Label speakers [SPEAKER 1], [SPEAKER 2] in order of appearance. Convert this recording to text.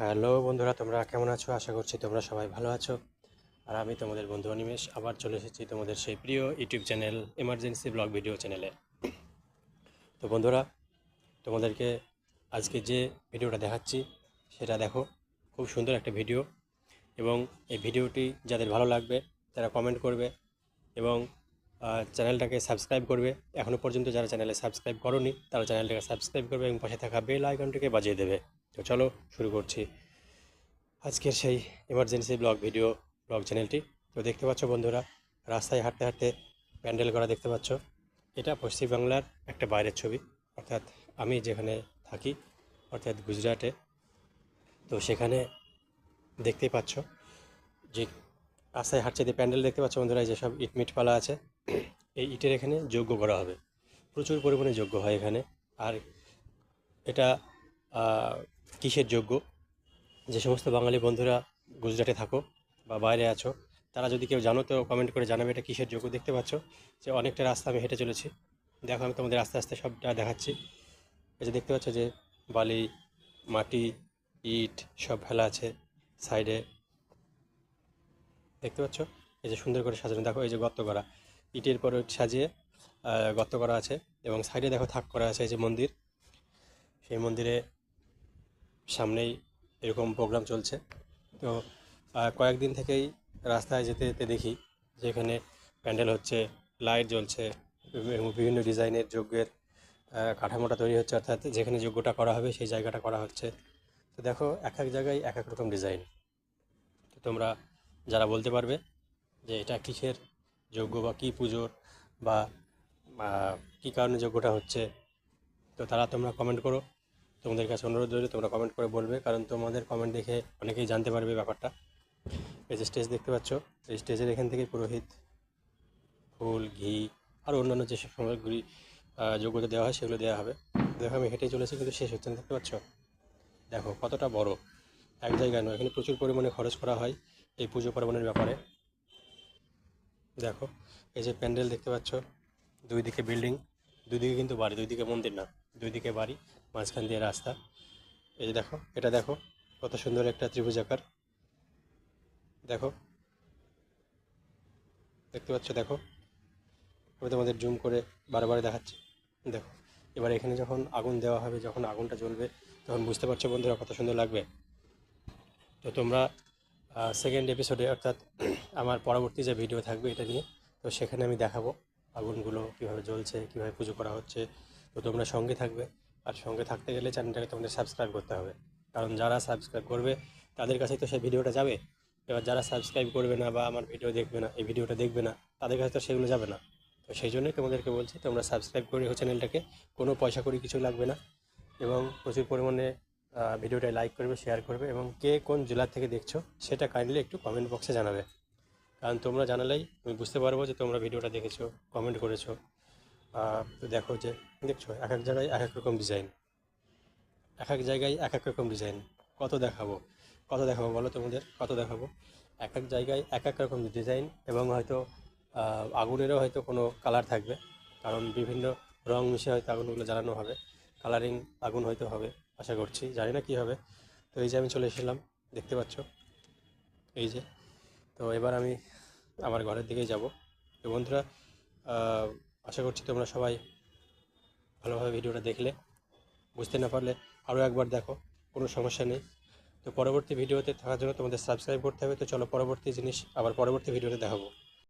[SPEAKER 1] Hello বন্ধুরা, তোমরা কেমন আছো? আশা করছি তোমরা সবাই ভালো আছো। আর আমি তোমাদের বন্ধু অনিমেষ, আবার চলে এসেছি তোমাদের সেই প্রিয় YouTube channel emergency blog video চ্যানেলে তো বন্ধুরা, তোমাদেরকে আজকে যে ভিডিওটা দেখাচ্ছি, সেটা দেখো, খুব সুন্দর একটা ভিডিও। এবং এই ভিডিওটি যাদের ভালো লাগবে, তারা কমেন্ট করবে এবং চ্যানেলটাকে সাবস্ক্রাইব করবে। এখনও পর্যন্ত যারা চ্যানেলে সাবস্ক্রাইব করনি, তারা চ্যানেলটাকে সাবস্ক্রাইব করবে এবং পাশে থাকা বেল আইকনটিকে বাজিয়ে দেবে। তো চলো শুরু করছি। আজকের সেই এমার্জেন্সি ব্লগ ভিডিও ব্লগ চ্যানেলটি তো দেখতে পাচ্ছ বন্ধুরা, রাস্তায় হাঁটতে হাঁটতে প্যান্ডেল করা দেখতে পাচ্ছ। এটা পশ্চিমবাংলার একটা বাইরের ছবি, অর্থাৎ আমি যেখানে থাকি, অর্থাৎ গুজরাটে। তো সেখানে দেখতেই পাচ্ছ যে রাস্তায় হাঁটছে যে প্যান্ডেল দেখতে পাচ্ছ বন্ধুরা যেসব ইট মিট পালা আছে। এই ইটের এখানে যজ্ঞ করা হবে। প্রচুর পরিমাণে যোগ্য হয় এখানে। আর এটা কিসের যোগ্য? যে সমস্ত বাঙালি বন্ধুরা গুজরাটে থাকো বা বাইরে আছো, তারা যদি কেউ জানো তো কমেন্ট করে জানাবে এটা কিসের যোগ্য দেখতে পাচ্ছ যে অনেকটা রাস্তা আমি হেঁটে চলেছি। দেখো আমি তোমাদের আস্তে আস্তে সবটা দেখাচ্ছি। এই যে দেখতে পাচ্ছ যে বালি, মাটি, ইট সব ফেলা আছে সাইডে। দেখতে পাচ্ছ? এই যে সুন্দর করে সাজানো। দেখো এই যে গর্ত করা। ইটের পরে সাজিয়ে গর্ত করা আছে এবং সাইডে দেখো থাক করা আছে এই যে মন্দির। সেই মন্দিরে সামনেই এরকম প্রোগ্রাম চলছে। তো কয়েকদিন থেকেই রাস্তায় যেতে যেতে দেখি যেখানে প্যান্ডেল হচ্ছে, লাইট জ্বলছে, এবং বিভিন্ন ডিজাইনের যজ্ঞের কাঠামোটা তৈরি হচ্ছে, অর্থাৎ যেখানে যজ্ঞটা করা হবে সেই জায়গাটা করা হচ্ছে। তো দেখো, এক এক জায়গায় এক এক রকম ডিজাইন। তো তোমরা যারা বলতে পারবে যে এটা কিসের যজ্ঞ বা কী পুজোর বা কী কারণে যজ্ঞটা হচ্ছে, তো তারা তোমরা কমেন্ট করো। তোমাদের কাছে অনুরোধ রইলে, তোমরা কমেন্ট করে বলবে, কারণ তোমাদের কমেন্ট দেখে অনেকেই জানতে পারবে ব্যাপারটা। এই যে স্টেজ দেখতে পাচ্ছ, এই স্টেজের এখান থেকে পুরোহিত, ফুল, ঘি, আর অন্যান্য যেসব সামগ্রী যোগ্যতা দেওয়া হয়, সেগুলো দেওয়া হবে। দেখো, আমি হেঁটে চলেছি, কিন্তু শেষ হচ্ছে দেখতে পাচ্ছ? দেখো, কতটা বড়। এক জায়গায় নয়, এখানে প্রচুর পরিমাণে খরচ করা হয় এই পুজো পার্বণের ব্যাপারে। দেখো, এই যে প্যান্ডেল দেখতে পাচ্ছ, দুই দিকে বিল্ডিং, দুই দিকে কিন্তু বাড়ি, দুই দিকে মন্দির না। দুই দিকে বাড়ি, মাঝখান দিয়ে রাস্তা। এই যে দেখো, এটা দেখো, কত সুন্দর একটা ত্রিভুজাকার দেখো, দেখতে পাচ্ছ, দেখো, আমি তোমাদের জুম করে বারবার দেখাচ্ছি। দেখো, এবার এখানে যখন আগুন দেওয়া হবে, যখন আগুনটা জ্বলবে, তখন বুঝতে পারছ বন্ধুরা কত সুন্দর লাগবে। তো তোমরা সেকেন্ড এপিসোডে অর্থাৎ আমার পরবর্তী যে ভিডিও থাকবে এটা নিয়ে, তো সেখানে আমি দেখাবো আগুনগুলো কীভাবে জ্বলছে, কীভাবে পুজো করা হচ্ছে তো তোমরা সঙ্গে থাকবে। আর সঙ্গে থাকতে গেলে চ্যানেলটাকে তোমাদের সাবস্ক্রাইব করতে হবে। কারণ যারা সাবস্ক্রাইব করবে, তাদের কাছেই তো সেই ভিডিওটা যাবে। এবার যারা সাবস্ক্রাইব করবে না বা আমার ভিডিও দেখবে না, এই ভিডিওটা দেখবে না, তাদের কাছে তো সেগুলো যাবে না। তো সেই জন্যই তোমাদেরকে বলছি, তোমরা সাবস্ক্রাইব করে রেখো চ্যানেলটাকে। কোনো পয়সা করি কিছু লাগবে না। এবং প্রচুর পরিমাণে ভিডিওটা লাইক করবে শেয়ার করবে এবং কে কোন জেলা থেকে দেখছ, সেটা কাইন্ডলি একটু কমেন্ট বক্সে জানাবে। কারণ তোমরা জানালেই, আমি বুঝতে পারব যে তোমরা ভিডিওটা দেখেছ কমেন্ট করেছ। তো দেখো যে, দেখছ এক এক জায়গায় এক এক রকম ডিজাইন এক এক জায়গায় এক এক রকম ডিজাইন কত দেখাবো? কত দেখাবো বলো তোমাদের? কত দেখাবো? এক এক জায়গায় এক এক রকম ডিজাইন এবং হয়তো আগুনেরও হয়তো কোনো কালার থাকবে। কারণ বিভিন্ন রং মিশে হয়তো আগুনগুলো জ্বালানো হবে। কালারিং আগুন হয়তো হবে, আশা করছি। জানি না কী হবে। তো এই যে আমি চলে এসেছিলাম, দেখতে পাচ্ছ? এই যে। তো এবার আমি আমার ঘরের দিকেই যাব। তো বন্ধুরা আশা করছি তোমরা সবাই ভালোভাবে ভিডিওটা দেখলে, বুঝতে না পারলে আরও একবার দেখো, কোনো সমস্যা নেই। তো পরবর্তী ভিডিওতে থাকার জন্য তোমাদের সাবস্ক্রাইব করতে হবে। তো চলো পরবর্তী জিনিস আবার পরবর্তী ভিডিওতে দেখাবো।